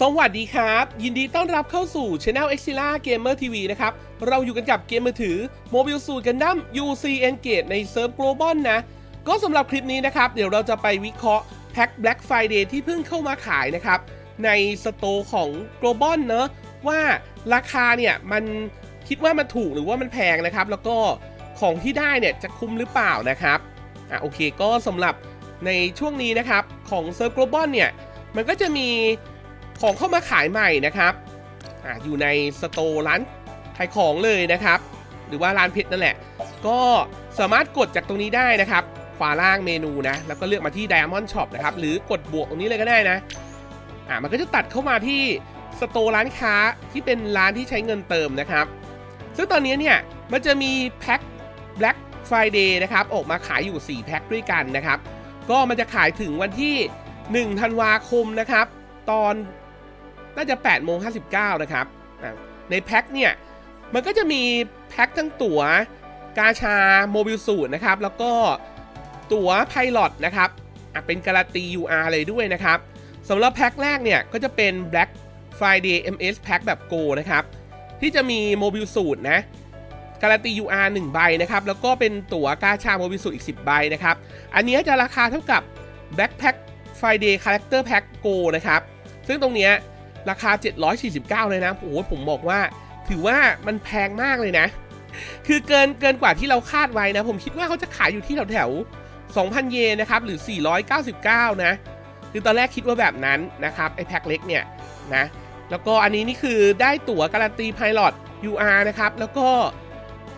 สวัสดีครับ ยินดีต้อนรับเข้าสู่ Channel e x i l a Gamer TV นะครับ เราอยู่กันกับเกมมือถือ Mobile Suit Gundam UC Engage ในเซิร์ฟ Global นะ ก็สำหรับคลิปนี้นะครับ เดี๋ยวเราจะไปวิเคราะห์แพ็ค Black Friday ที่เพิ่งเข้ามาขายนะครับ ในสโตร์ของ Global เนอะว่าราคาเนี่ย มันคิดว่ามันถูกหรือว่ามันแพงนะครับ แล้วก็ของที่ได้เนี่ยจะคุ้มหรือเปล่านะครับอะโอเคก็สำหรับในช่วงนี้นะครับของเซิร์ฟ Global เนี่ยมันก็จะมี ของเข้ามาขายใหม่นะครับออยู่ในสโตร์ร้านขายของเลยนะครับ หรือว่าร้านเพชรนั่นแหละ ก็สามารถกดจากตรงนี้ได้นะครับ ขวาล่างเมนูนะ แล้วก็เลือกมาที่ Diamond Shop นะครับ หรือกดบวกตรงนี้เลยก็ได้นะ อ่ามันก็จะตัดเข้ามาที่สโตร์ร้านค้าที่เป็นร้านที่ใช้เงินเติมนะครับ ซึ่งตอนนี้เนี่ยมันจะมีแพ็ค Black Friday นะครับออกมาขายอยู่ 4 แพ็คด้วยกันนะครับ ก็มันจะขายถึงวันที่ 1 ธันวาคมนะครับ ตอน น่าจะ8โมง59 นะครับ ในแพ็คเนี่ย มันก็จะมีแพ็คทั้งตั๋วกาชาโมบิลสูตรนะครับ แล้วก็ตั๋วไพลอตนะครับเป็นการันตี UR เลยด้วยนะครับสำหรับแพ็คแรกเนี่ย ก็จะเป็น Black Friday MS Pack แบบ Go นะครับ ที่จะมีโมบิลสูตรนะการันตี UR 1 ใบนะครับ แล้วก็เป็นตั๋วกาชาโมบิลสูตรอีก 10 ใบนะครับ อันนี้จะราคาเท่ากับ Backpack Friday Character Pack Go นะครับ ซึ่งตรงเนี้ย ราคา 749 เลยนะโอ้โหผมบอกว่า ถือว่ามันแพงมากเลยนะ คือเกินเกินกว่าที่เราคาดไว้นะ ผมคิดว่าเขาจะขายอยู่ที่แถวแถว2,000 เยนนะครับ หรือ 499 นะ คือตอนแรกคิดว่าแบบนั้นนะครับ ไอแพ็คเล็กเนี่ยนะ แล้วก็อันนี้นี่คือได้ตั๋วการันตีไพลอต UR นะครับ แล้วก็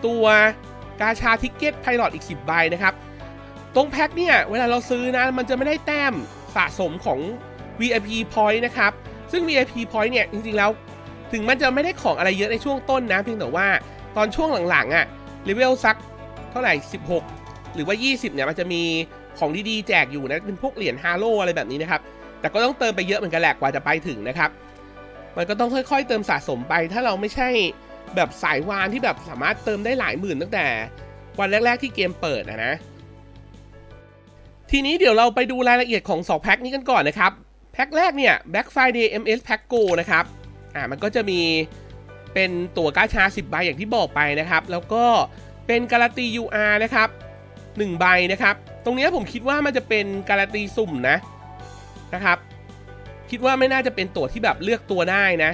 ตัวกาชาทิกเก็ตไพลอตอีก 10 ใบนะครับ ตรงแพ็คเนี่ย เวลาเราซื้อนะ มันจะไม่ได้แต้มสะสมของ VIP Point นะครับ ซึ่ง VIP Point เนี่ย จริงๆแล้ว ถึงมันจะไม่ได้ของอะไรเยอะในช่วงต้นนะ เพียงแต่ว่าตอนช่วงหลังๆอะ่ะเลเวลสักเท่าไหร่ 16 หรือว่า 20 เนี่ย มันจะมีของดีๆแจกอยู่นะ เป็นพวกเหรียญฮาโลอะไรแบบนี้นะครับ แต่ก็ต้องเติมไปเยอะเหมือนกันแหละกว่าจะไปถึงนะครับ มันก็ต้องค่อยๆ เติมสะสมไป ถ้าเราไม่ใช่แบบสายวานที่แบบสามารถเติมได้หลายหมื่นตั้งแต่วันแรก ๆที่เกมเปิดนะนะทีนี้เดี๋ยวเราไปดูรายละเอียดของ 2 แพ็คนี้กันก่อนนะครับ แพ็คแรกเนี่ย Black Friday MS Pack Go นะครับ อ่า มันก็จะมีเป็นตั๋วกาชา 10 ใบอย่างที่บอกไปนะครับ แล้วก็เป็นการันตี UR นะครับ 1 ใบนะครับ ตรงเนี้ยผมคิดว่ามันจะเป็นการันตีสุ่มนะนะครับ คิดว่าไม่น่าจะเป็นตั๋วที่แบบเลือกตัวได้นะ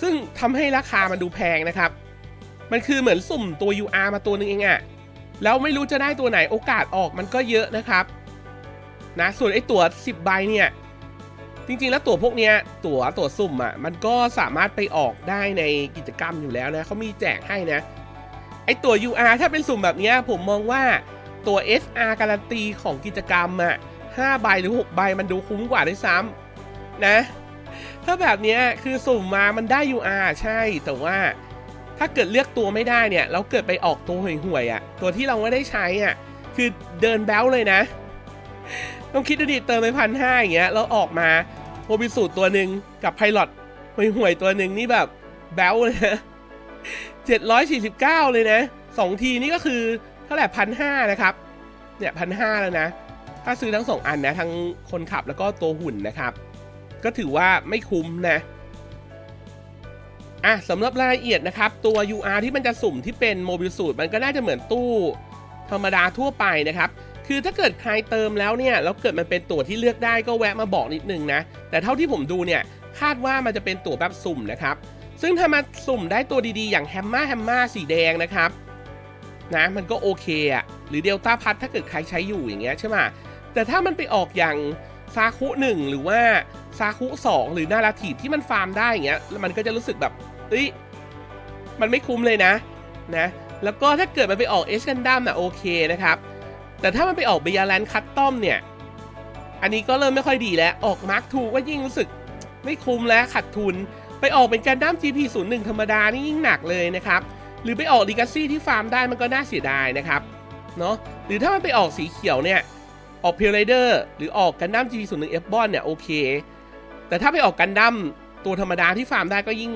ซึ่งทำให้ราคามันดูแพงนะครับ มันคือเหมือนสุ่มตัว UR มาตัวหนึงเองอะแล้วไม่รู้จะได้ตัวไหนโอกาสออกมันก็เยอะนะครับ นะ ส่วนไอ้ตั๋ว10 ใบเนี่ย จริงๆ แล้วตั๋วพวกเนี้ยตั๋วตั๋วสุ่มอะมันก็สามารถไปออกได้ในกิจกรรมอยู่แล้วนะเขามีแจกให้นะ ไอตั๋ว UR ถ้าเป็นสุ่มแบบเนี้ยผมมองว่าตั๋ว SR การันตีของกิจกรรมอะ5ใบหรือ6ใบมันดูคุ้มกว่าด้วยซ้ำนะ ถ้าแบบเนี้ยคือสุ่มมามันได้ UR ใช่แต่ว่าถ้าเกิดเลือกตัวไม่ได้เนี่ยแล้วเกิดไปออกตัวห่วยๆอะตัวที่เราไม่ได้ใช้อะคือเดินแบ้วเลยนะ ต้องคิดดูดิเติมไปพันห้าอย่างเงี้ยแล้วออกมาโมบิสูตตัวหนึ่งกับไพลอตห่วยๆตัวหนึ่งนี่แบบแบ้วเลยนะเจ็ดร้อยสี่สิบเก้าเลยนะสองทีนี่ก็คือเท่าไหร่พันห้านะครับเนี่ยพันห้าแล้วนะ ถ้าซื้อทั้งสองอันนะทั้งคนขับแล้วก็ตัวหุ่นนะครับ ก็ถือว่าไม่คุ้มนะอะสำหรับรายละเอียดนะครับ ตัว UR ที่มันจะสุ่มที่เป็นโมบิลสูตรมันก็น่าจะเหมือนตู้ธรรมดาทั่วไปนะครับ คือถ้าเกิดใครเติมแล้วเนี่ยแล้วเกิดมันเป็นตั๋วที่เลือกได้ก็แวะมาบอกนิดนึงนะ แต่เท่าที่ผมดูเนี่ยคาดว่ามันจะเป็นตั๋วแบบสุ่มนะครับ ซึ่งถ้ามาสุ่มได้ตัวดีๆ อย่างแฮมมาแฮมมาสีแดงนะครับนะมันก็โอเคอะหรือเดลต้าพัทถ้าเกิดใครใช้อยู่อย่างเงี้ยใช่ไหมแต่ถ้ามันไปออกอย่างซาคุหนึ่งหรือว่าซาคุสองหรือนาราทีที่มันฟาร์มได้อย่างเงี้ยแล้วมันก็จะรู้สึกแบบเอ้ยมันไม่คุ้มเลยนะนะ แล้วก็ถ้าเกิดมันไปออกเอชกันดัมอะโอเคนะครับ แต่ถ้ามันไปออกเบียร์แลนด์คัตตอมเนี่ย อันนี้ก็เริ่มไม่ค่อยดีแล้ว ออกมาร์คทูก็ยิ่งรู้สึกไม่คุ้มแล้วขัดทุน ไปออกเป็นการดั้ม GP01 ธรรมดานี่ยิ่งหนักเลยนะครับ หรือไปออกลีกาซี่ที่ฟาร์มได้มันก็น่าเสียดายนะครับ เนาะหรือถ้ามันไปออกสีเขียวเนี่ย ออกเพียร์ไรเดอร์หรือออกกันดั้ม GP01 F บอลเนี่ยโอเค แต่ถ้าไปออกกันดั้มตัวธรรมดาที่ฟาร์มได้ก็ยิ่ง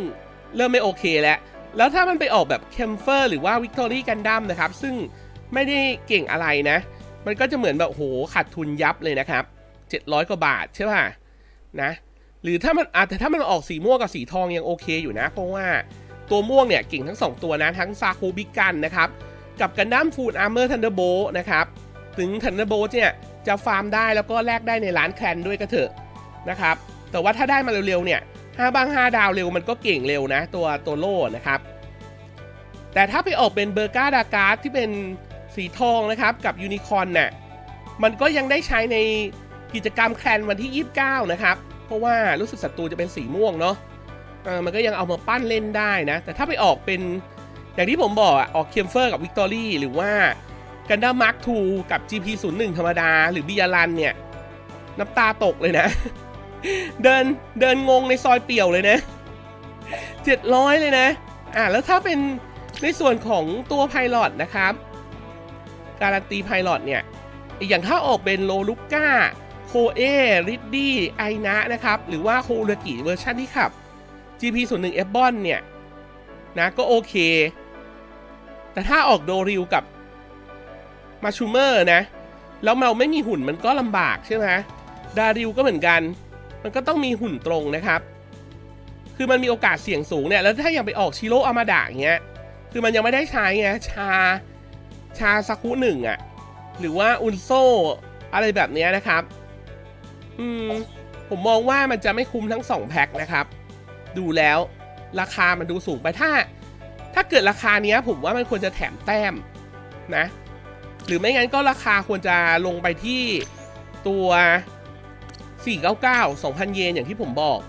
เริ่มไม่โอเคแล้ว แล้วถ้ามันไปออกแบบเคมเฟอร์หรือว่าวิกตอรี่กันดั้มนะครับ ซึ่งไม่ได้เก่งอะไรนะ มันก็จะเหมือนแบบโหขาดทุนยับเลยนะครับ 700 กว่าบาทใช่ป่ะนะหรือถ้ามันอาจแต่ถ้ามันออกสีม่วงกับสีทองยังโอเคอยู่นะ เพราะว่าตัวม่วงเนี่ยเก่งทั้ง 2 ตัวนะทั้งซาคูบิกันนะครับกับกันดั้มฟูดอาร์เมอร์ทันเดอร์โบนะครับถึงทันเดอร์โบเนี่ยจะฟาร์มได้แล้วก็แลกได้ในร้านแคลนด้วยก็เถอะนะครับแต่ว่าถ้าได้มาเร็วๆเนี่ย5บ้าง 5 ดาวเร็วมันก็เก่งเร็วนะ ตัวตัวโล่นะครับแต่ถ้าไปออกเป็นเบอร์กาดาการ์ดที่เป็น สีทองนะครับกับยูนิคอร์นน่ะมันก็ยังได้ใช้ในกิจกรรมแคลนวันที่ 29 นะครับ เพราะว่ารู้สึกศัตรูจะเป็นสีม่วงเนาะมันก็ยังเอามาปั้นเล่นได้นะ แต่ถ้าไปออกเป็นอย่างที่ผมบอกอะออกเคมเฟอร์กับวิกตอรี่หรือว่ากันดั้มมาร์คทูกับ GP01 ธรรมดา หรือบิยารันเนี่ย น้ำตาตกเลยนะ เดินเดินงงในซอยเปี่ยวเลยนะ 700 เลยนะ อะแล้วถ้าเป็นในส่วนของตัวไพลอตนะครับ การันตีไพลอตเนี่ย อย่างถ้าออกเป็นโลลุก้าโคเอริดดี้ไอนะนะครับ หรือว่าโคอุรกิเวอร์ชันที่ขับ GP01 F บอนเนี่ย นะก็โอเค แต่ถ้าออกโดริวกับมาชูเมอร์นะ แล้วเราไม่มีหุ่นมันก็ลำบากใช่ไหมดาริวก็เหมือนกัน มันก็ต้องมีหุ่นตรงนะครับ คือมันมีโอกาสเสี่ยงสูงเนี่ย แล้วถ้ายังไปออกชิโรอามาดะอย่างเงี้ย คือมันยังไม่ได้ใช้ไงชา ชาซากุหนึ่งอะหรือว่าอุนโซอะไรแบบนี้นะครับ อืม ผมมองว่ามันจะไม่คุ้มทั้งสองแพ็คนะครับ ดูแล้วราคามันดูสูงไปถ้า ถ้าเกิดราคาเนี้ย ผมว่ามันควรจะแถมแต้มนะ หรือไม่งั้นก็ราคาควรจะลงไปที่ตัว 499 2,000 เยนอย่างที่ผมบอก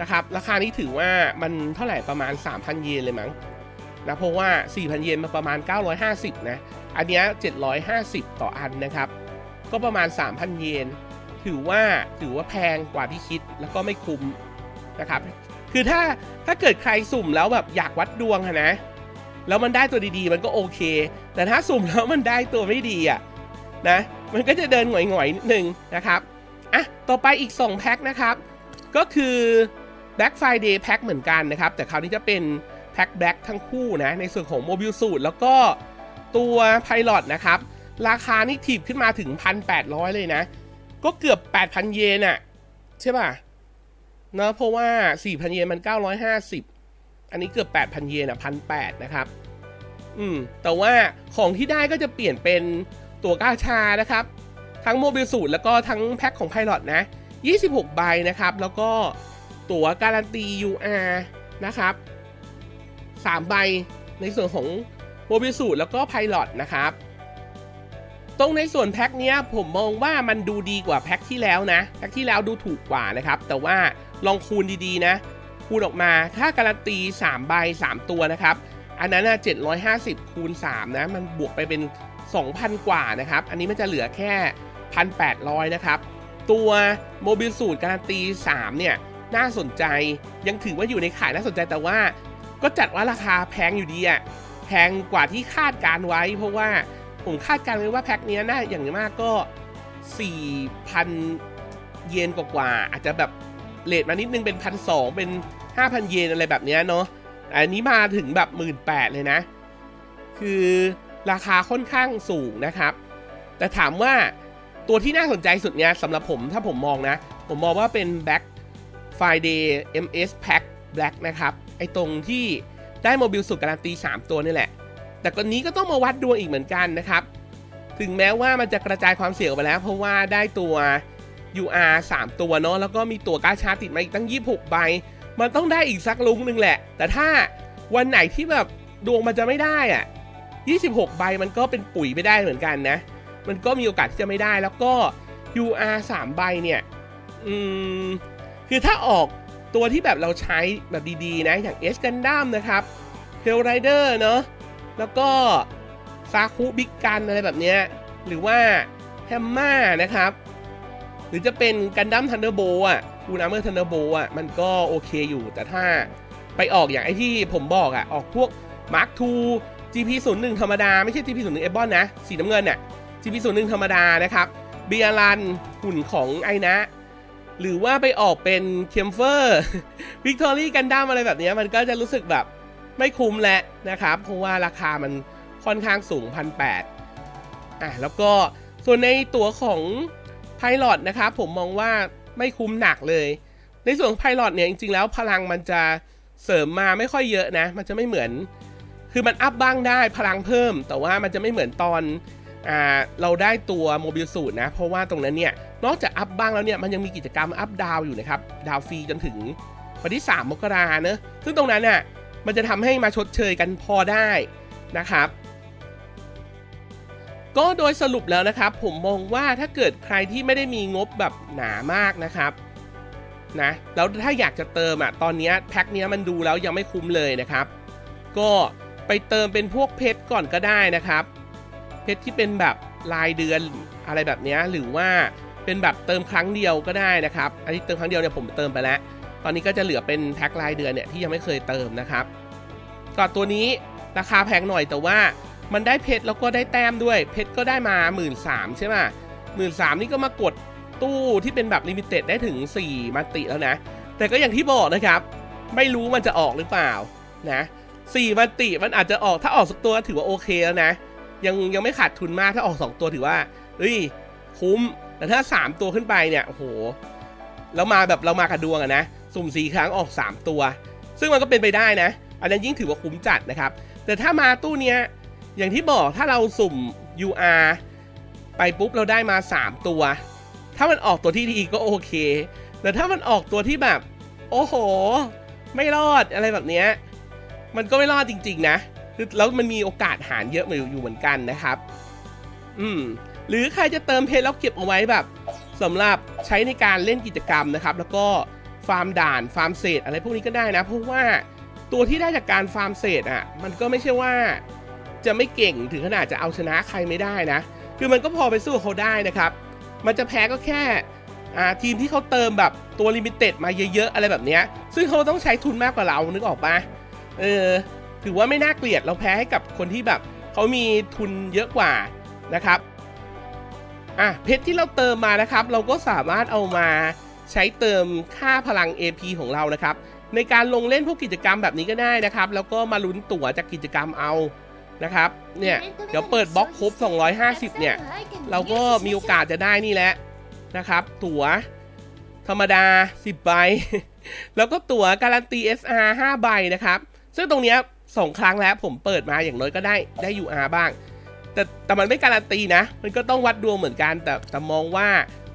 นะครับ ราคานี้ถือว่ามันเท่าไหร่ประมาณ 3,000 เยนเลยมั้งนะเพราะว่า 4,000 เยนมาประมาณ 950 นะ อันนี้ย750 ต่ออันนะครับ ก็ประมาณ 3,000 เยน ถือว่าถือว่าแพงกว่าที่คิดแล้วก็ไม่คุ้มนะครับ คือถ้าถ้าเกิดใครสุ่มแล้วแบบอยากวัดดวงนะ แล้วมันได้ตัวดีๆ มันก็โอเค แต่ถ้าสุ่มแล้วมันได้ตัวไม่ดีอะนะ มันก็จะเดินหงอยๆนิดนึงนะครับ อะ ต่อไปอีก 2 แพ็คนะครับ ก็คือ Black Friday แพ็คเหมือนกันนะครับ แต่คราวนี้จะเป็นแพ็ค Black ทั้งคู่นะ ในส่วนของ Mobile Suit แล้วก็ ตัว Pilot นะครับ ราคานี่ถีบขึ้นมาถึง 1,800 เลยนะ ก็เกือบ 8,000 เยนอะใช่ป่ะเนอะเพราะว่า 4,000 เยนมัน 950 อันนี้เกือบ 8,000 เยนอะ1,800 นะครับ อืม แต่ว่าของที่ได้ก็จะเปลี่ยนเป็นตัวกาชานะครับ ทั้งโมบิลสูตรแล้วก็ทั้งแพ็คของ Pilot นะ 26 ใบนะครับ แล้วก็ตั๋วการันตี UR นะครับ 3 ใบในส่วนของ โมบิสูตแล้วก็ Pilot นะครับ ตรงในส่วนแพ็คเนี้ยผมมองว่ามันดูดีกว่าแพ็คที่แล้วนะ แพ็คที่แล้วดูถูกกว่านะครับ แต่ว่าลองคูณดีๆนะ คูณออกมาถ้าการันตี3ใบ3 ตัวนะครับ อันนั้นน่ะ750คูณ3นะ มันบวกไปเป็น 2,000 กว่านะครับ อันนี้มันจะเหลือแค่ 1,800 นะครับ ตัวโมบิลสูตรการันตี 3 เนี่ยน่าสนใจยังถือว่าอยู่ในขายน่าสนใจแต่ว่าก็จัดว่าราคาแพงอยู่ดีอะ แพงกว่าที่คาดการไว้ เพราะว่าผมคาดการไว้ว่าแพ็คเนี้ยน่าอย่างมากก็ 4,000 เยนกว่าๆอาจจะแบบเลทมานิดนึงเป็นพันสองเป็น 5,000 เยนอะไรแบบเนี้ยเนาะอันนี้มาถึงแบบ 1 8ื่นเลยนะ คือราคาค่อนข้างสูงนะครับ แต่ถามว่าตัวที่น่าสนใจสุดเนี้ยสำหรับผมถ้าผมมองนะ ผมมองว่าเป็น Black Friday MS Pack Black นะครับ ไอตรงที่ ได้โมบิลสุดการันตี 3 ตัวนี่แหละ แต่กรนี้ก็ต้องมาวัดดวงอีกเหมือนกันนะครับ ถึงแม้ว่ามันจะกระจายความเสี่ยงไปแล้ว เพราะว่าได้ตัว UR 3 ตัวเนาะแล้วก็มีตัวกาชาติดมาอีกตั้ง 26 ใบ มันต้องได้อีกสักลุงหนึ่งแหละ แต่ถ้าวันไหนที่แบบดวงมันจะไม่ได้อะ26 ใบมันก็เป็นปุ๋ยไม่ได้เหมือนกันนะ มันก็มีโอกาสที่จะไม่ได้แล้วก็ UR 3 ใบเนี่ย อืม คือถ้าออก ตัวที่แบบเราใช้แบบดีๆ นะ อย่าง S Gundam นะครับ p a l Rider เนาะแล้วก็ซาคุบิ๊กกันอะไรแบบเนี้ยหรือว่าแฮมมานะครับ หรือจะเป็นกันดั้มทันเดอร์โบอะคูนาเมอร์ทันเดอร์โบอะมันก็โอเคอยู่ แต่ถ้าไปออกอย่างไอที่ผมบอกอะ ออกพวก Mark II GP 0 1ธรรมดา ไม่ใช่ GP 0 1 e b o n นะ สีน้ำเงินน่ะ GP 0 1ธรรมดานะครับเบียรันหุ่นของไอนะ หรือว่าไปออกเป็นเคมเฟอร์วิกตอรี่กันดั้มอะไรแบบนี้มันก็จะรู้สึกแบบไม่คุ้มแล้วนะครับ เพราะว่าราคามันค่อนข้างสูงพันแปดอะแล้วก็ส่วนในตัวของไพลอตนะครับผมมองว่าไม่คุ้มหนักเลย ในส่วนของไพลอตเนี่ยจริงๆแล้วพลังมันจะเสริมมาไม่ค่อยเยอะนะ มันจะไม่เหมือน คือมันอัพบ้างได้พลังเพิ่ม แต่ว่ามันจะไม่เหมือนตอนอ่าเราได้ตัวโมบิลสูตรนะ เพราะว่าตรงนั้นเนี่ย นอกจากอัพบ้างแล้วเนี่ยมันยังมีกิจกรรมอัพดาวอยู่นะครับ ดาวฟรีจนถึงวันที่ 3 มกราเนอะซึ่งตรงนั้นน่ะมันจะทำให้มาชดเชยกันพอได้นะครับ ก็โดยสรุปแล้วนะครับ ผมมองว่าถ้าเกิดใครที่ไม่ได้มีงบแบบหนามากนะครับนะแล้วถ้าอยากจะเติมอะตอนนี้แพ็คเนี้ยมันดูแล้วยังไม่คุ้มเลยนะครับ ก็ไปเติมเป็นพวกเพชรก่อนก็ได้นะครับ เพชรที่เป็นแบบรายเดือนอะไรแบบนี้หรือว่า เป็นแบบเติมครั้งเดียวก็ได้นะครับ อันนี้เติมครั้งเดียวเนี่ยผมเติมไปแล้ว ตอนนี้ก็จะเหลือเป็นแพ็ครายเดือนเนี่ยที่ยังไม่เคยเติมนะครับก็ตัวนี้ราคาแพงหน่อยแต่ว่ามันได้เพชรแล้วก็ได้แต้มด้วย เพชรก็ได้มา 1 3ื่นใช่ไหมหมื่นสามนี่ก็มากดตู้ที่เป็นแบบลิมิเต็ดได้ถึง 4มัตติแล้วนะ แต่ก็อย่างที่บอกนะครับ ไม่รู้มันจะออกหรือเปล่านะสี่มัตติมันอาจจะออกถ้าออกสักตัวถือว่าโอเคแล้วนะ ยังยังไม่ขาดทุนมากถ้าออก 2 ตัวถือว่าเฮ้ยคุ้ม แต่ถ้า 3 ตัวขึ้นไปเนี่ยโอ้โหแล้วมาแบบเรามากับดวงอะนะ สุ่มสี่ครั้งออก 3 ตัว ซึ่งมันก็เป็นไปได้นะ อันนั้นยิ่งถือว่าคุ้มจัดนะครับ แต่ถ้ามาตู้เนี้ยอย่างที่บอกถ้าเราสุ่ม UR ไปปุ๊บเราได้มา 3 ตัว ถ้ามันออกตัวที่ดีก็โอเค แต่ถ้ามันออกตัวที่แบบ โอ้โห ไม่รอดอะไรแบบเนี้ยมันก็ไม่รอดจริง ๆ นะคือแล้วมันมีโอกาสหารเยอะอยู่เหมือนกันนะครับ อืม หรือใครจะเติมเพชรแล้วเก็บเอาไว้แบบสำหรับใช้ในการเล่นกิจกรรมนะครับ แล้วก็ฟาร์มด่านฟาร์มเศษอะไรพวกนี้ก็ได้นะ เพราะว่าตัวที่ได้จากการฟาร์มเศษอะมันก็ไม่ใช่ว่าจะไม่เก่งถึงขนาดจะเอาชนะใครไม่ได้นะ คือมันก็พอไปสู้เขาได้นะครับ มันจะแพ้ก็แค่ทีมที่เขาเติมแบบตัวลิมิเต็ดมาเยอะๆ อะไรแบบเนี้ย ซึ่งเขาต้องใช้ทุนมากกว่าเรานึกออกปะเออ ถือว่าไม่น่าเกลียดเราแพ้ให้กับคนที่แบบเขามีทุนเยอะกว่านะครับ อะเพชรที่เราเติมมานะครับ เราก็สามารถเอามาใช้เติมค่าพลัง AP ของเรานะครับ ในการลงเล่นพวกกิจกรรมแบบนี้ก็ได้นะครับ แล้วก็มาลุ้นตั๋วจากกิจกรรมเอานะครับ เนี่ยเดี๋ยวเปิดบล็อกครบ 250 เนี่ย เราก็มีโอกาสจะได้นี่แหละนะครับ ตั๋วธรรมดา 10 ใบ แล้วก็ตั๋วการันตี SR 5 ใบนะครับ ซึ่งตรงเนี้ยสองครั้งแล้วผมเปิดมาอย่างน้อยก็ได้ได้ UR บ้าง แต่แต่มันไม่การันตีนะ มันก็ต้องวัดดวงเหมือนกัน แต่แต่มองว่า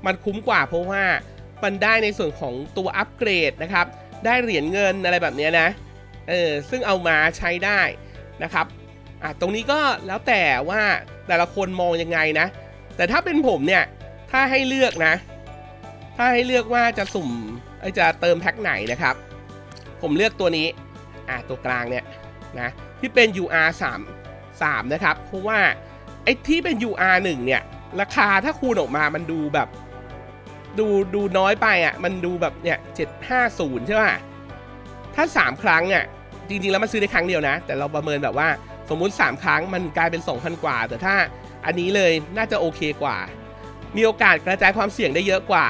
มันคุ้มกว่าเพราะว่ามันได้ในส่วนของตัวอัปเกรดนะครับ ได้เหรียญเงินอะไรแบบนี้นะ เออ ซึ่งเอามาใช้ได้นะครับ อะ ตรงนี้ก็แล้วแต่ว่าแต่ละคนมองยังไงนะ แต่ถ้าเป็นผมเนี่ย ถ้าให้เลือกนะ ถ้าให้เลือกว่าจะสุ่มจะเติมแพ็คไหนนะครับ ผมเลือกตัวนี้ อะ ตัวกลางเนี่ยนะ ที่เป็น UR 3 3นะครับ เพราะว่า ไอ้ที่เป็น UR 1เนี่ย ราคาถ้าคูณออกมามันดูแบบ ดูดูน้อยไปอะ มันดูแบบเนี่ย750ใช่ป่ะ ถ้า3ครั้งอะ จริงๆ แล้วมันซื้อได้ครั้งเดียวนะ แต่เราประเมินแบบว่าสมมุติ 3 ครั้งมันกลายเป็น 2,000 กว่า แต่ถ้าอันนี้เลยน่าจะโอเคกว่า มีโอกาสกระจายความเสี่ยงได้เยอะกว่า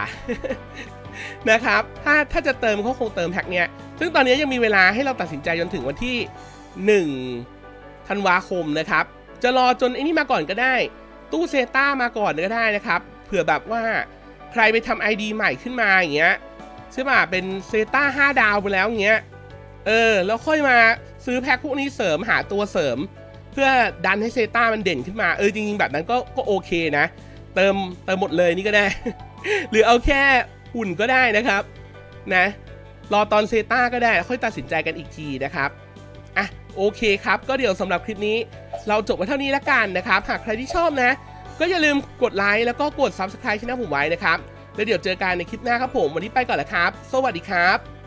นะครับ ถ้าถ้าจะเติมเขาคงเติมแพ็คเนี้ย ซึ่งตอนนี้ยังมีเวลาให้เราตัดสินใจจนถึงวันที่1ธันวาคมนะครับ จะรอจนไอ้นี่มาก่อนก็ได้ ตู้เซต้ามาก่อนก็ได้นะครับ เผื่อแบบว่าใครไปทำ ID ใหม่ขึ้นมาอย่างเงี้ยใช่ป่ะเป็นเซต้า5ดาวไปแล้วอย่างเงี้ยเออแล้วค่อยมาซื้อแพ็คพวกนี้เสริมหาตัวเสริม เพื่อดันให้เซต้ามันเด่นขึ้นมาเออจริงๆแบบนั้นก็ก็โอเคนะ เติมเติมหมดเลยนี่ก็ได้ หรือเอาแค่หุ่นก็ได้นะครับนะรอตอนเซต้าก็ได้ค่อยตัดสินใจกันอีกทีนะครับ โอเคครับ ก็เดี๋ยวสำหรับคลิปนี้ เราจบไว้เท่านี้ละกันนะครับ หากใครที่ชอบนะ ก็อย่าลืมกดไลค์แล้วก็กด Subscribe ช่องผมไว้นะครับ แล้วเดี๋ยวเจอกันในคลิปหน้าครับผม วันนี้ไปก่อนแล้วครับ สวัสดีครับ